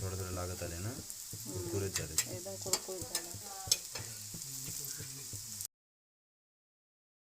थोडं थोडं लागत आले ना? कुरकुरीत झाले. एकदम कुरकुरीत झाला.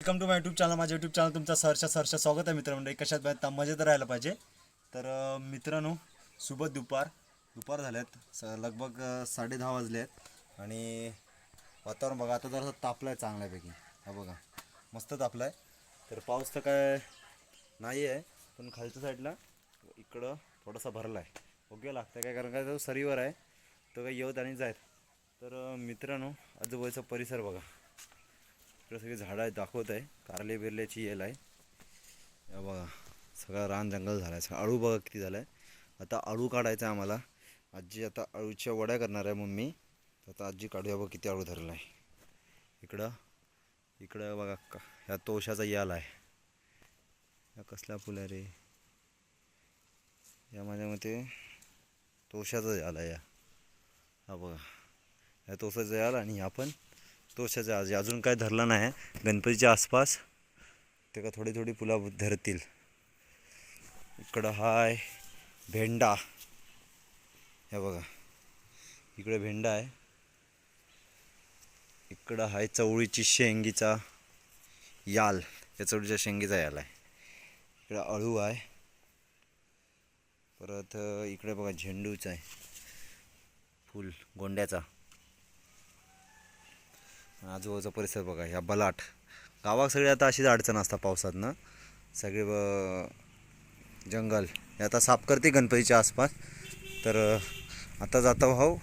Welcome to my YouTube channel माझ्या यूट्यूब चॅनल तुमचं सहर्ष सहर्ष स्वागत आहे मित्रमंडळी कशात बाहेर मजेत राहायला पाहिजे. तर मित्रांनो सुबह दुपार. दुपार झाल्यात स लगभग साडे दहा वाजले आहेत आणि वातावरण बघा आता जरासं तापलं आहे चांगल्यापैकी. हा बघा मस्त तापलं आहे तर पाऊस तर काय नाही आहे पण खालच्या साईडला इकडं थोडासा भरला आहे ओके लागतं काय? कारण काय तो सरीवर आहे. तो काही येवत आणि जायत. तर मित्रांनो आजूबाजूचा परिसर बघा. इकडे सगळी झाडं आहेत दाखवत आहे. कारले बिरल्याची येल आहे. या बघा सगळा रान जंगल झाला आहे सगळं अळू बघा किती झालं आहे आता अळू काढायचा आहे आम्हाला. आजी आता अळूच्या वड्या करणार आहे मम्मी. तर आता आजी काढूया बघा किती अळू धरला आहे इकडं इकडं बघा का ह्या तोशाचा याल आहे. या कसला फुलं रे? या माझ्या मते तोशाचा झाला आहे या. हा बघा. या तोशाचा याल आणि आपण पण तोशाचा आज अजून काय धरलं नाही गणपतीच्या आसपास ते का थोडी थोडी फुला धरतील. इकडं हाय भेंडा. हे बघा. इकडे भेंडा आहे. इकडं हाय चवळीची शेंगीचा याल. या चवळीच्या शेंगीचा याल आहे. इकडं अळू आहे. परत इकडे बघा झेंडूचा आहे. फुल गोंड्याचा. आजूबाजूचा परिसर बघा ह्या बलाट. गावात सगळे आता अशीच अडचण असतात पावसात ना. सगळे जंगल. हे आता साफ करते गणपतीच्या आसपास. तर आता जाता भाऊ.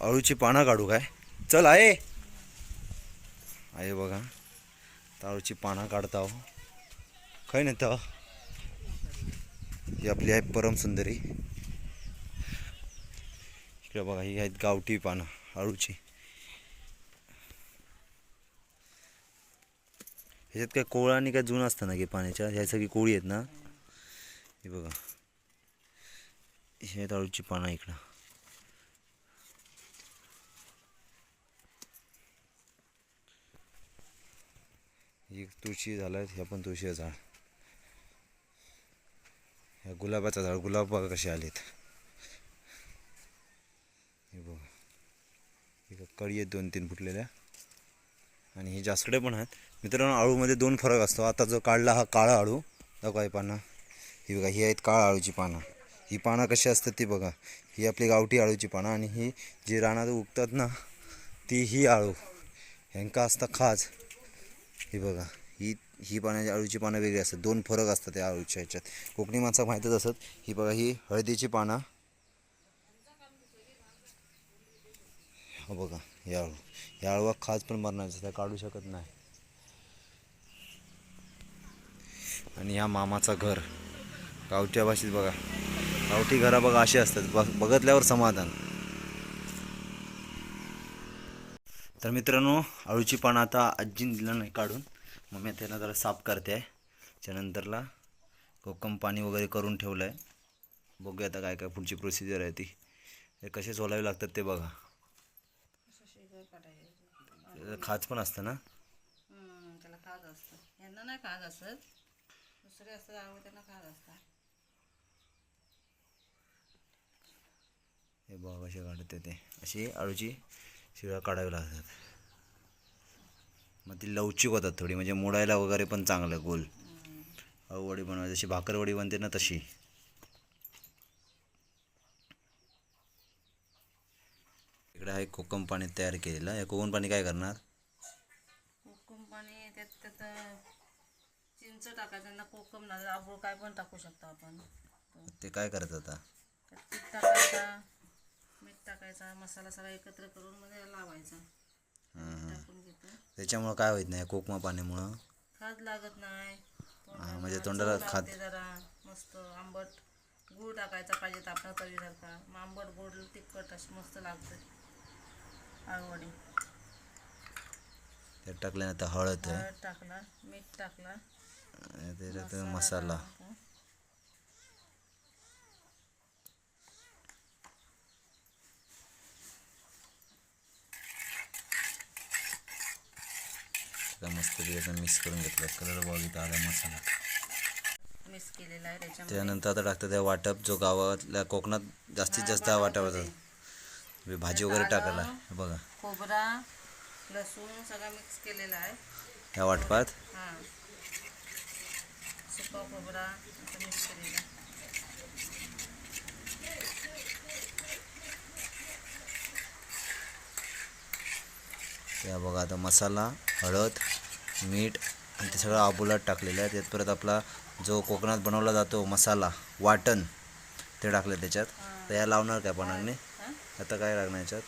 अळूची पानं काढू काय? चल आहे. आहे बघा. तर अळूची पानं काढता हो. काय नाही तर? ही आपली आहे परम सुंदरी. इकडे बघा ही आहेत गावठी पानं अळूची ह्याच्यात काय कोळा आणि काय जुन असतं ना की पाण्याच्या? ह्या सगळी कोळी आहेत ना? हे बघा. हे आहेत अळूची पानं इकडं. ही तुळशी झालं ह्या पण तुळशीचं झाड. ह्या गुलाबाचं झाड गुलाब बघा कसे आलेत. हे बघा. इकडं कळी आहेत दोन तीन फुटलेल्या. आणि हे जास्कडे पण आहेत. मित्रांनो आळूमध्ये दोन फरक असतो. आता जो काढला हा काळा आळू. दाखवा आहे पानं. ही बघा ही आहेत काळा आळूची पानं. ही पानं कशी असतात ती बघा. ही आपली गावठी आळूची पानं आणि ही जी रानात उगतात ना ती ही आळू. ह्यांका असता खाज. ही बघा. ही ही पाण्याची अळूची पानं वेगळी असतात. दोन फरक असतात त्या अळूच्या ह्याच्यात. कोकणी माणसाला माहीतच असत ही बघा ही हळदीची पानं. हो बघा या आळू. या आळूवा खाज पण मरणार त्या काढू शकत नाही. आणि ह्या मामाचा घर. गावठ्या भाषेत बघा. गावठी घरा बघा अशी असतात. बघ बघितल्यावर समाधान. तर मित्रांनो अळूची पानं आता आजीन दिलं नाही काढून. मम्मी त्यांना जरा साफ करते. आहे त्यानंतरला कोकम पाणी वगैरे करून ठेवलं आहे बघूया आता काय काय पुढची प्रोसिजर आहे ती. हे कसे सोलावे लागतात ते बघा. खाज पण असतं ना? त्याला खाज असतं. यांना नाही खाज असत. दुसरे असतात आवड त्यांना खाज असतात. हे बघा कसे काढते ते. अशी आळूची शिळा काढावी लागतात. मग ती लवचिक होतात थोडी म्हणजे मोडायला वगैरे पण चांगलं गोल. अळूवडी बनवायची जशी भाकरवडी बनते ना तशी. इकडे आहे कोकम पाणी तयार केलेलं. आहे कोकम पाणी काय करणार? कोकम पाणी त्यात त्यात चिंच टाकायचं त्यांना कोकम ना आबूळ काय पण टाकू शकतो आपण. ते काय करत आता? त्यात पीठ टाकायचा मीठ टाकायचा मसाला सगळा एकत्र करून मध्ये लावायचा. त्याच्यामुळं काय होत नाही कोकमा पाण्यामुळं. खाज लागत नाही. हा, म्हणजे चव तोंडाला लागते खात जरा मस्त आंबट गूळ टाकायचा पाहिजे तर आपल्या चवीसारखा मग आंबट गोड तिखट असं मस्त लागतं. आळवडी. त्यात टाकल्यानंतर हळद. टाकला मीठ टाकला. त्याच्यात मसाला टाकला. मस्त मिक्स करून घेतलं. कलर बघितला आला मसाला मिक्स केलेला आहे त्याच्यामध्ये. त्यानंतर आता टाकतात त्या वाटप जो गावातल्या कोकणात जास्तीत जास्त हा वाटप होतात भाजी वगैरे टाकायला. हे बघा. खोबरा लसूण सगळं मिक्स केलेला आहे. ह्या वाटपात. हां. सुका खोबरा असं मिक्स केलेला आहे. त्या बघा आता मसाला हळद मीठ आणि ते सगळं आबुलात टाकलेलं आहे. त्यात परत आपला जो कोकणात बनवला जातो मसाला वाटण ते टाकलं त्याच्यात. तर या लावणार काय पणांनी? आता काय लागणार याच्यात?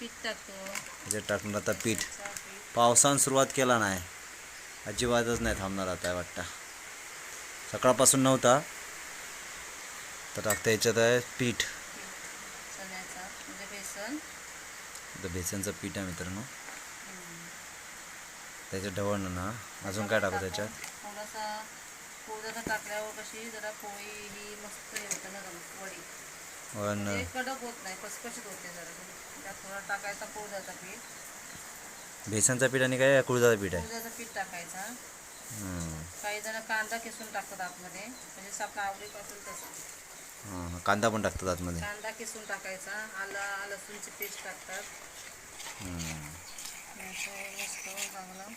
पीठ टाकतो. टाकणार आता पीठ. पावसानं सुरुवात केला नाही. अजिबातच नाही थांबणार आता वाटतं. सकाळपासून नव्हता. तर टाकता याच्यात आहे पीठ. म्हणजे बेसनचं पीठ आहे मित्रांनो. त्याच्यात ढवळणं ना अजून काय टाकू त्याच्यात? थोडासा टाकल्यावर कशी जरा पोळी ही मस्त हे होतं ना वडी. वळण ते कडक होत नाही होते जरा. त्यात थोडा टाकायचा पीठ. बेसनचं पीठ आणि काय कुळदाचं पीठ आहे? पीठ टाकायचा. हं. काही जण कांदा किसून टाकतात आतमध्ये म्हणजे आपल्या आवडीपासून तसं. हां कांदा पण टाकतात आतमध्ये. कांदा किसून टाकायचा आलं लसूणची पेस्ट टाकतात. हं. मस्त चांगलं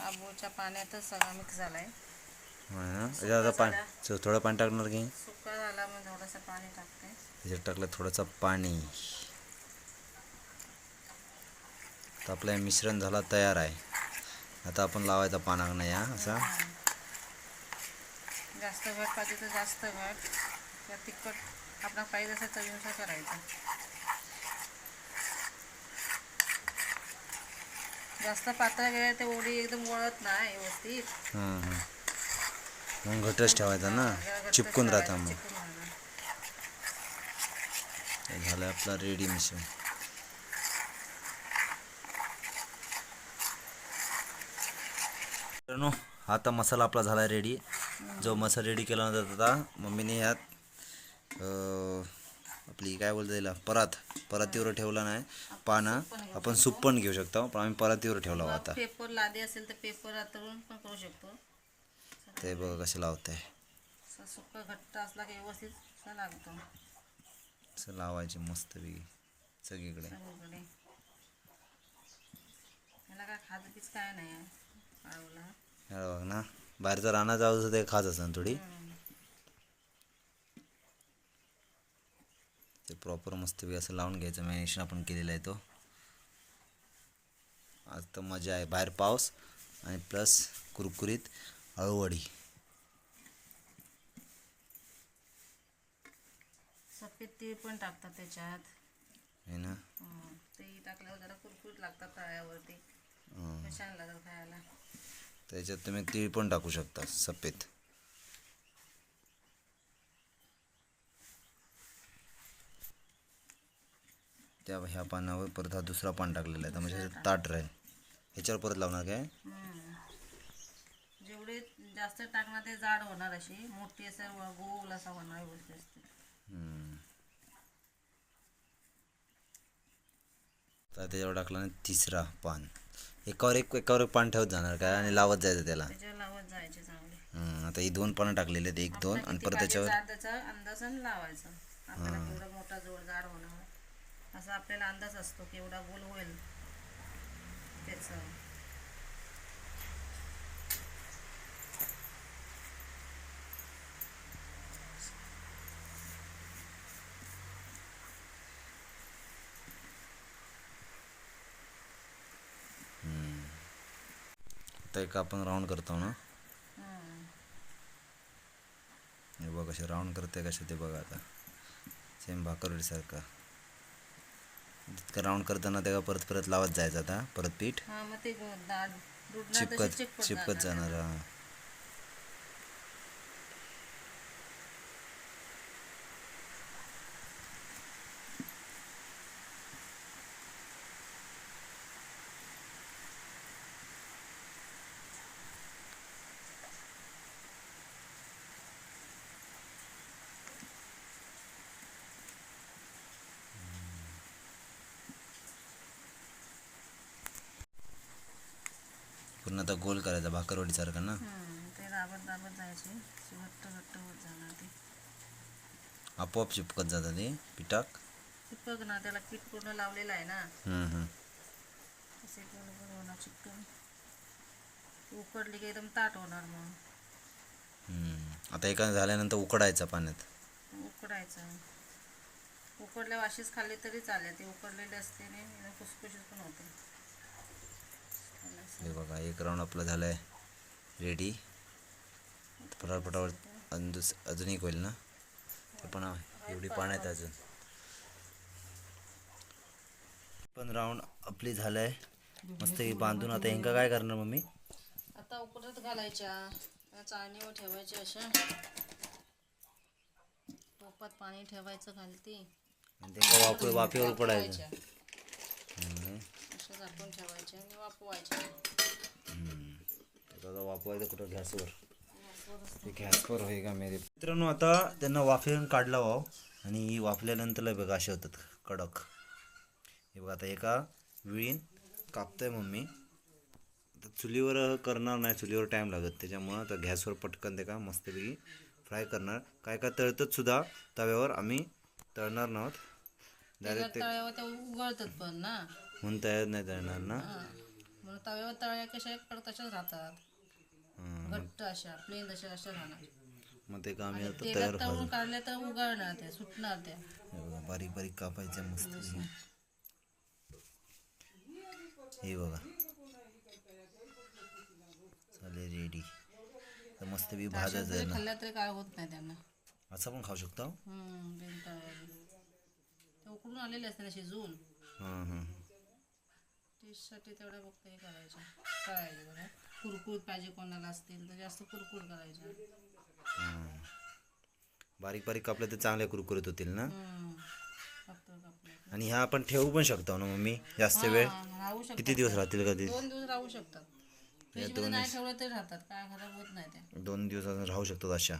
आंबोच्या पाण्यातच सगळा मिक्स झालाय. ना पाणी. थोडं पाणी टाकणार की. सुका झाला मग थोडंसं पाणी टाकते. त्याच्यात टाकलं थोडंसं पाणी. तर आपलं मिश्रण झाला तयार आहे. आता आपण लावायचा पानाक नाही हा असा. जास्त घट पाहिजे तर जास्त घट किंवा तिखट आपला पाहिजे तसं चवीनुसार करायचं. जास्त पातळ गेलं ते ओढी एकदम वळत नाही व्यवस्थित. मग घटच ठेवायचा ना? चिपकून राहता मग. हे झालं आपला रेडी मिश्रण मित्रांनो हा आता मसाला आपला झाला रेडी जो मसाला रेडी केला होता आता मम्मीने यात आपली काय बोलता याला परात. परातीवर ठेवला नाही. पानं. आपण सूप पण घेऊ शकतो पण आम्ही परातीवर ठेवला होता पेपर लादी असेल तर पेपर पण करू शकतो. ते बघा कसं लावतंय. असं सुक्का घट्ट असला की व्यवस्थित असा लागतो. असं लावायचे मस्तपैकी सगळीकडे. सगळीकडे. याला काय नाही आहे बघ ना बाहेरचं राहणं जाऊ ते खात असं थोडी. ते प्रॉपर मस्तपैकी असं लावून घ्यायचं मॅरिनेशन आपण केलेला आहे तो. आज तर मजा आहे. बाहेर पाऊस आणि प्लस कुरकुरीत अळूवडी सफेद तीळ पण टाकतात त्याच्यात. आहे ना? ते टाकल्यावर जरा कुरकुरीत लागतात तळ्यावरती. छान लागतात खायला? त्याच्यात तुम्ही तीळ पण टाकू शकता सफेद. त्या ह्या पानावर परत हा दुसरा पान टाकलेला आहे तर म्हणजे ताट राहील. ह्याच्यावर परत लावणार काय. जेवढे जास्त टाकणार ते जाड होणार अशी मोठी असं गोल असा होणार असते. तर त्याच्यावर टाकला ना तिसरा पान. एकावर एक एकावर एक पान ठेवत जाणार काय? आणि लावत जायचं त्याला. त्याच्यावर लावत जायचे चांगले. हम्म, आता ही दोन पानं टाकलेले आहेत एक दोन आणि परत त्याच्यावर त्याचा अंदाज लावायचा. आपल्याला केवढा मोठा होणार. असा आपल्याला अंदाज असतो की एवढा गोल होईल. त्याचं. आता एक आपण राऊंड करतो ना हं. बघ कसे राऊंड करते कसे ते बघा आता सेम भाकरवडीसारखं तितकं राऊंड करताना त्याला परत परत लावत जायचं आता परत पीठ हा चिपकत चिपकत. जाणार हा. आता गोल करायचा भाकरवडीसारखा ना? ते दाबत दाबत जायचे. अशी घट्ट घट्ट होत जाणार ते. आपोआप चिपकत जातं ते पिठाक चिपक ना त्याला पीठ पूर्ण लावलेलं आहे ना. हम्म, हम्म. असे होणार चिकटून उकडली की एकदम ताट होणार मग. हम्म. आता एका झाल्यानंतर उकडायचा पाण्यात. उकडायचं. उकडल्या वाशीच खाल्ली तरी चालेल. ते उकडलेले असते ना एकदम खुसखुशीत पण होते. हे बघा एक राऊंड आपला झालाय. रेडी पटापटावर अजून दुस अजून एक होईल ना? ते पण आहे. एवढी पाण्यात अजून. पण राऊंड आपली झालंय. मस्त ही बांधून आता इंका काय करणार मम्मी? आता उकडत घालायच्या. चाळणीवर ठेवायच्या अशा. टोपात पाणी ठेवायचं घालती. आणि ते वाफ वाफेवर पडायचं झाकून ठेवायच्या आणि वापवायचं कुठं? गॅसवर. गॅसवर होई का मेरे? मित्रांनो आता त्यांना वाफेवरून काढला वाव. आणि वाफल्यानंतर बघा असे होतात कडक. हे बघा आता एका विळीन कापतंय मम्मी. आता चुलीवर करणार नाही चुलीवर टाईम लागत. त्याच्यामुळं आता गॅसवर पटकन ते का मस्तपैकी फ्राय करणार. काय काय तळतात सुद्धा तव्यावर आम्ही तळणार नाहोत. डायरेक्ट ते तव्यावर त्या उगळतात पण ना. म्हणून तयार नाही तळणार ना. म्हणून तव्यावर तळ्या कशा कडक तशाच राहतात. हां, घट्ट अशा प्लेन तशा अशा राहणार. मग ते का आम्ही आता तयार तळून काढल्या तर उगाळणार त्या सुटणार त्या. हे बारीक बारीक कापायच्या मस्त हे बघा. चालेल रेडी तर मस्त बी भाजायचं आहे जरी ना. खाल्ल्या तरी काय होत नाही त्यांना. असं पण खाऊ शकतो? उकडून आलेले असते ना शिजवून. हां हां. टेस्टसाठी तेवढ्या फक्त हे करायच्या. करायचे बघा कुरकुरीत पाहिजे कोणाला असतील तर जास्त कुरकुर करायच्या. बारीक बारीक कापलं तर चांगले कुरकुरीत होतील ना. आणि ह्या आपण ठेवू पण शकतो ना मम्मी? जास्त वेळ? किती दिवस राहतील कधी? दोन दिवस राहू शकतात. दोन दिवस. अजून राहू शकतात अशा.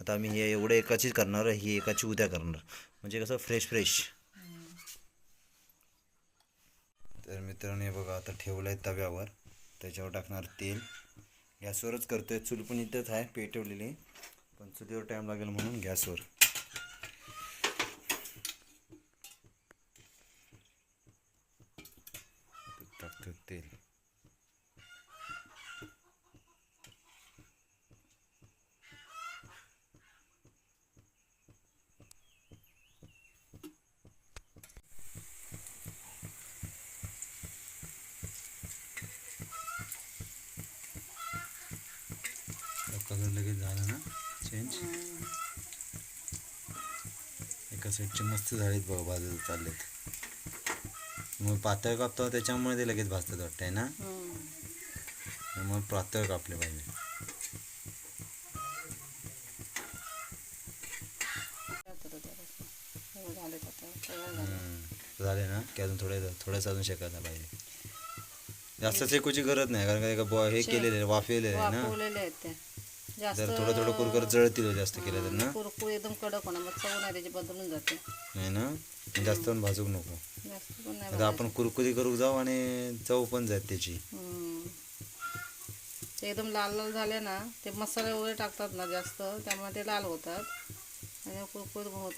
आता आम्ही हे एवढे एकाचीच करणार ही एकाची उद्या करणार. म्हणजे कसं फ्रेश फ्रेश तर मित्रांनो हे बघा आता ठेवलं आहे तव्यावर. त्याच्यावर टाकणार तेल. गॅसवरच करतोय. चूल पण इथंच आहे पेटवलेली. पण चुलीवर टाईम लागेल म्हणून गॅसवर टाकतो तेल कलर लगेच झालं ना? चेंज एका साईडचे मस्त झालेत बघा बाजूला चाललेत. मग पातळ कापतो त्याच्यामुळे ते लगेच भाजतात वाटतंय ना? मग पातळ कापले पाहिजे. झाले ना? की अजून थोडे थोडंसं अजून शेकायला पाहिजे. जास्त शेकूची गरज नाही कारण का बॉ- हे केलेले आहे, ना? जास्त जर थोडं थोडं कुरकुर जळतील जास्त केलं तर ना? कुरकुर एकदम कडक होणार मग चव नाही त्याची बदलून जाते. नाही ना? जास्त पण भाजूक नको. जास्त पण नाही आता आपण कुरकुरी करू जाऊ आणि चव पण जात त्याची. हम्म. ते एकदम लाल लाल झाले ना ते मसाले वगैरे टाकतात ना जास्त त्यामुळे ते लाल होतात. आणि कुरकुरीत पण होत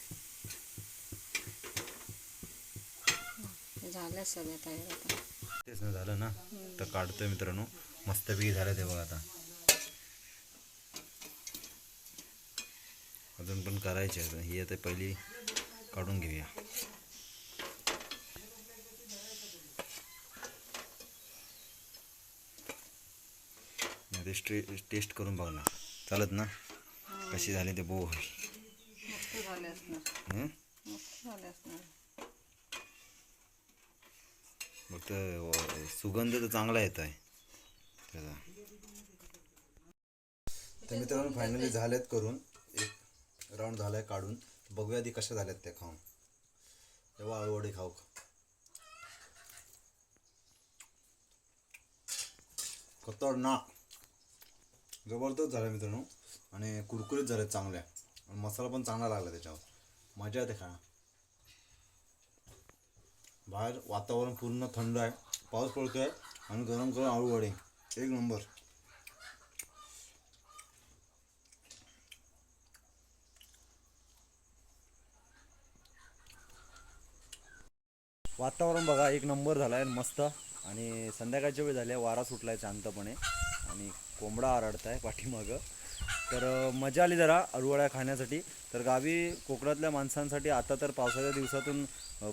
हे झाले सगळे तयार आता. तेच ना झालं ना? तर काढतोय मित्रांनो. मस्तपैकी झालं ते बघा आता. अजून पण करायचे आहे ही आता पहिली काढून घेऊया. टेस्ट टेस्ट करून बघणार. चालत ना? कशी झाली ते बो हं? फक्त सुगंध तर चांगला येत आहे. त्याचा तर मित्रांनो फायनली झालेत करून. राऊंड झालं आहे काढून. बघूया आधी कशा झाल्यात त्या खाऊन. तेव्हा आळूवडी खाऊ खतरनाक. जबरदस्त झालं मित्रांनो. आणि कुरकुरीत झाले चांगल्या. आणि मसाला पण चांगला लागला त्याच्यावर. मजा येते खा बाहेर वातावरण पूर्ण थंड आहे. पाऊस पडतोय आणि गरम गरम आळू वडे एक नंबर. वातावरण बघा एक नंबर झाला आहे मस्त. आणि संध्याकाळच्या वेळ झाल्या वारा सुटला आहे शांतपणे. आणि कोंबडा आरडत आहे पाठीमागं. तर मजा आली जरा अरुवाळ्या खाण्यासाठी. तर गावी कोकणातल्या माणसांसाठी आता तर पावसाच्या दिवसातून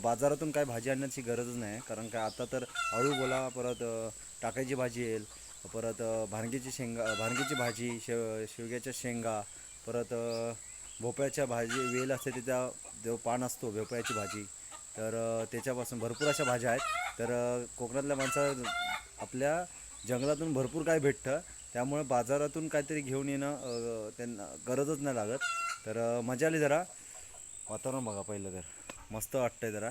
बाजारातून काय भाजी आणण्याची गरजच नाही. कारण काय आता तर अळू बोला परत टाकायची भाजी येईल. परत भानगीची शेंगा भानगीची भाजी शेव शेवग्याच्या शेंगा परत भोपळ्याच्या भाजी वेल असते त्याचा जो पान असतो भोपळ्याची भाजी. तर त्याच्यापासून भरपूर अशा भाज्या आहेत. तर कोकणातल्या माणसं आपल्या जंगलातून भरपूर काय भेटतं त्यामुळे बाजारातून काहीतरी घेऊन येणं त्यांना गरजच नाही लागत. तर मजा आली जरा. वातावरण बघा पहिलं तर. मस्त वाटतंय जरा.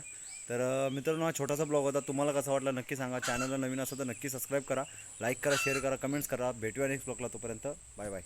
तर मित्रांनो हा छोटासा ब्लॉग होता. तुम्हाला कसा वाटला नक्की सांगा. चॅनलला नवीन असं तर नक्की सबस्क्राईब करा. लाईक करा शेअर करा कमेंट्स करा. भेटूया नेक्स्ट ब्लॉगला तोपर्यंत. Bye bye.